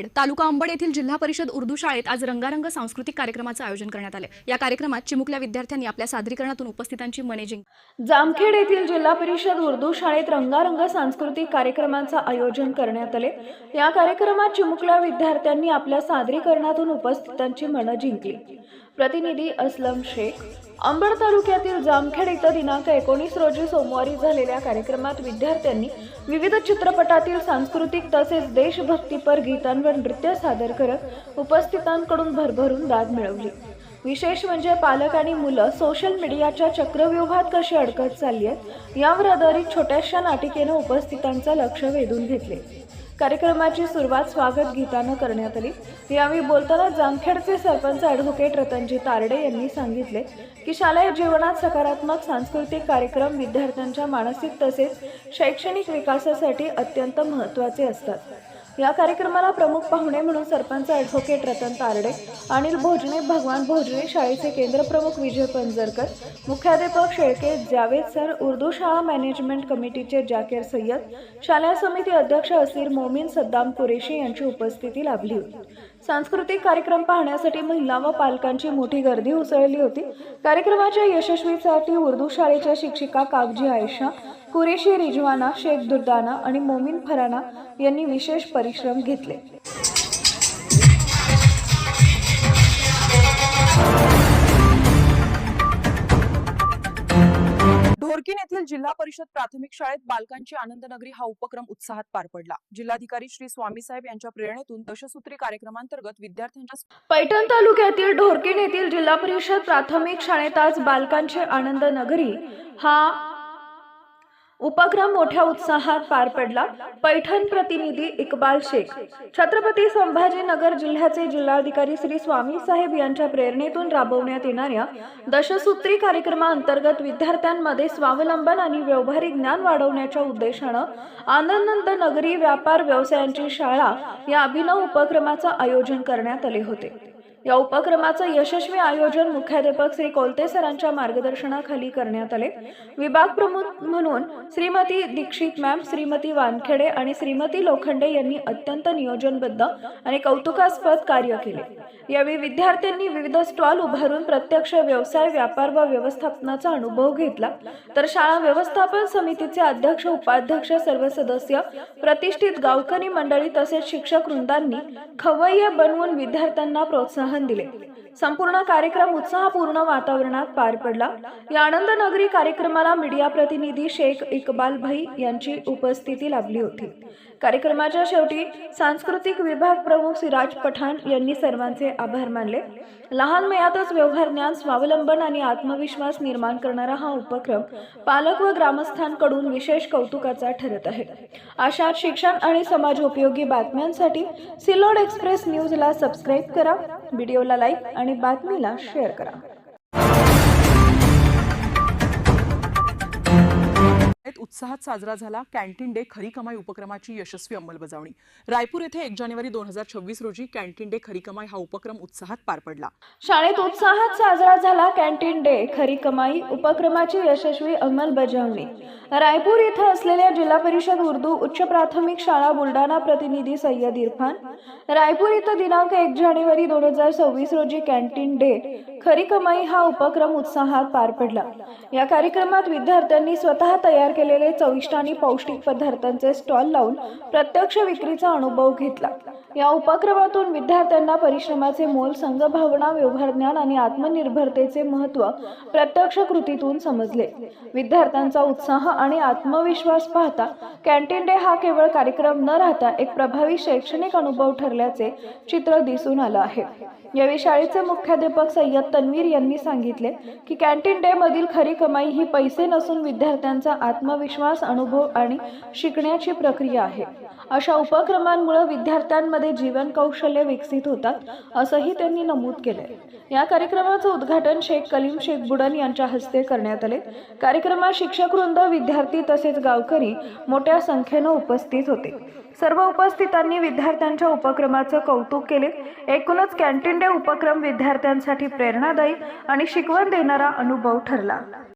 तालुका अंबड येथील जिल्हा परिषद उर्दू शाळेत आज रंगारंग सांस्कृतिक कार्यक्रमाचं आयोजन करण्यात आले. या कार्यक्रमात चिमुकल्या विद्यार्थ्यांनी आपल्या सादरीकरणातून उपस्थितांची मने जिंक जामखेड येथील जिल्हा परिषद उर्दू शाळेत रंगारंग सांस्कृतिक कार्यक्रमांचं आयोजन करण्यात आले. या कार्यक्रमात चिमुकल्या विद्यार्थ्यांनी आपल्या सादरीकरणातून उपस्थितांची मनं जिंकली. प्रतिनिधी असलम शेख अंबड तालुक्यातील जामखेड इथं दिनांक एकोणीस रोजी सोमवारी झालेल्या कार्यक्रमात विद्यार्थ्यांनी विविध चित्रपटातील सांस्कृतिक तसेच देशभक्तीपर गीतांवर नृत्य सादर करत उपस्थितांकडून भरभरून दाद मिळवली. विशेष म्हणजे पालक आणि मुलं सोशल मीडियाच्या चक्रव्यूहात कशी अडकत चालली आहेत यावर आधारित छोट्याशा नाटिकेनं उपस्थितांचं लक्ष वेधून घेतले. कार्यक्रमाची सुरुवात स्वागत गीतानं करण्यात आली. यावेळी बोलताना जामखेडचे सरपंच ॲडव्होकेट रतनजी तारडे यांनी सांगितले की शालेय जीवनात सकारात्मक सांस्कृतिक कार्यक्रम विद्यार्थ्यांच्या मानसिक तसेच शैक्षणिक विकासासाठी अत्यंत महत्त्वाचे असतात. या कार्यक्रमाला प्रमुख पाहुणे म्हणून सरपंच ॲडव्होकेट रतन तारडे अनिल भोजने भगवान भोजने शाळेचे केंद्रप्रमुख विजय पंजरकर मुख्याध्यापक शेळके जावेद सर उर्दू शाळा मॅनेजमेंट कमिटीचे जाकीर सय्यद शालेय समिती अध्यक्ष असीर मोमीन सद्दाम कुरेशी यांची उपस्थिती लाभली होती. सांस्कृतिक कार्यक्रम पाहण्यासाठी महिला व पालकांची मोठी गर्दी उसळली होती. कार्यक्रमाच्या यशस्वीसाठी उर्दू शाळेच्या शिक्षिका कागजी आयशा कुरेशी रिजवाना शेख दुर्दाना आणि मोमीन फराना यांनी विशेष परिश्रम घेतले. ढोरकीन येथील जिल्हा परिषद प्राथमिक शाळेत बालकांची आनंद नगरी हा उपक्रम उत्साहात पार पडला. जिल्हाधिकारी श्री स्वामी साहेब यांच्या प्रेरणेतून दशसूत्री कार्यक्रमांतर्गत विद्यार्थ्यांच्या पैठण तालुक्यातील ढोरकीन येथील जिल्हा परिषद प्राथमिक शाळेत आज बालकांचे आनंद नगरी हा उपक्रम मोठ्या उत्साहात पार पडला. पैठण प्रतिनिधी इकबाल शेख. छत्रपती संभाजीनगर जिल्ह्याचे जिल्हाधिकारी श्री स्वामी साहेब यांच्या प्रेरणेतून राबवण्यात येणाऱ्या दशसूत्री कार्यक्रमाअंतर्गत विद्यार्थ्यांमध्ये स्वावलंबन आणि व्यावहारिक ज्ञान वाढवण्याच्या उद्देशानं आनंद नगरी व्यापार व्यवसायांची शाळा या अभिनव उपक्रमाचं आयोजन करण्यात आले होते. या उपक्रमाचं यशस्वी आयोजन मुख्याध्यापक श्री कोलते सरांच्या मार्गदर्शनाखाली करण्यात आले. विभाग प्रमुख म्हणून श्रीमती दीक्षित मॅम श्रीमती वानखेडे आणि श्रीमती लोखंडे यांनी अत्यंत नियोजनबद्ध आणि कौतुकास्पद कार्य केले. यावेळी विद्यार्थ्यांनी विविध स्टॉल उभारून प्रत्यक्ष व्यवसाय व्यापार व व्यवस्थापनाचा अनुभव घेतला. तर शाळा व्यवस्थापन समितीचे अध्यक्ष उपाध्यक्ष सर्व सदस्य प्रतिष्ठित गावकरी मंडळी तसेच शिक्षक वृंदांनी खवय्य बनवून विद्यार्थ्यांना प्रोत्साहन दिले. संपूर्ण कार्यक्रम उत्साहपूर्ण वातावरणात पार पडला. या आनंद नगरी कार्यक्रमाला मीडिया प्रतिनिधी शेख इकबाल भाई यांची उपस्थिती लाभली होती. कार्यक्रमाच्या शेवटी सांस्कृतिक विभाग प्रमुख सिराज पठाण यांनी सर्वांचे आभार मानले. लहान वयातच व्यवहार ज्ञान स्वावलंबन आणि आत्मविश्वास निर्माण करणारा हा उपक्रम पालक व ग्रामस्थांकडून विशेष कौतुकाचा ठरत आहे. अशा शिक्षण आणि समाजोपयोगी बातम्यांसाठी सिल्लोड एक्सप्रेस न्यूजला सबस्क्राईब करा व्हिडिओला लाईक आणि बातमीला शेअर करा. शाळेत उत्साहात साजरा झाला कॅन्टीन डे खरी कमाई उपक्रमाची यशस्वी अंमलबजावणी. रायपूर येथे एक जानेवारी दोन हजार छव्वीस रोजी कॅन्टीन डे खरी कमाई हा उपक्रम उत्साहात पार पडला. शाळेत उत्साहात साजरा झाला कॅन्टीन डे खरी कमाई उपक्रमाची यशस्वी अंमलबजावणी. रायपूर इथं असलेल्या जिल्हा परिषद उर्दू उच्च प्राथमिक शाळा बुलढाणा प्रतिनिधी सय्यद इरफान. रायपूर इथं दिनांक एक जानेवारी दोन हजार सव्वीस रोजी कॅन्टीन डे खरी कमाई हा उपक्रम उत्साहात पार पडला. या कार्यक्रमात विद्यार्थ्यांनी स्वतः तयार केलेले चविष्ट आणि पौष्टिक पदार्थांचे स्टॉल लावून प्रत्यक्ष विक्रीचा अनुभव घेतला. या उपक्रमातून विद्यार्थ्यांना परिश्रमाचे मोल संघभावना व्यवहार ज्ञान आणि आत्मनिर्भरतेचे महत्त्व प्रत्यक्ष कृतीतून समजले. विद्यार्थ्यांचा उत्साह आणि आत्मविश्वास पाहता कॅन्टीन डे हा केवळ कार्यक्रम न राहता एक प्रभावी शैक्षणिक अनुभव ठरल्याचे चित्र दिसून आलं आहे. यावेळी शाळेचे मुख्याध्यापक सय्यद तन्वीर यांनी सांगितले की कॅन्टीन डे मधील खरी कमाई ही पैसे नसून विद्यार्थ्यांचा आत्म आत्मविश्वास अनुभव आणि शिकण्याची प्रक्रिया आहे. अशा उपक्रमांमुळे विद्यार्थ्यांमध्ये जीवन कौशल्य विकसित होतात असंही त्यांनी नमूद केले या कार्यक्रमाचं उद्घाटन शेख कलीम शेख बुडन यांच्या हस्ते करण्यात आले. कार्यक्रमात शिक्षक वृंद विद्यार्थी तसेच गावकरी मोठ्या संख्येनं उपस्थित होते. सर्व उपस्थितांनी विद्यार्थ्यांच्या उपक्रमाचं कौतुक केले. एकूणच कॅन्टीन डे उपक्रम विद्यार्थ्यांसाठी प्रेरणादायी आणि शिकवण देणारा अनुभव ठरला.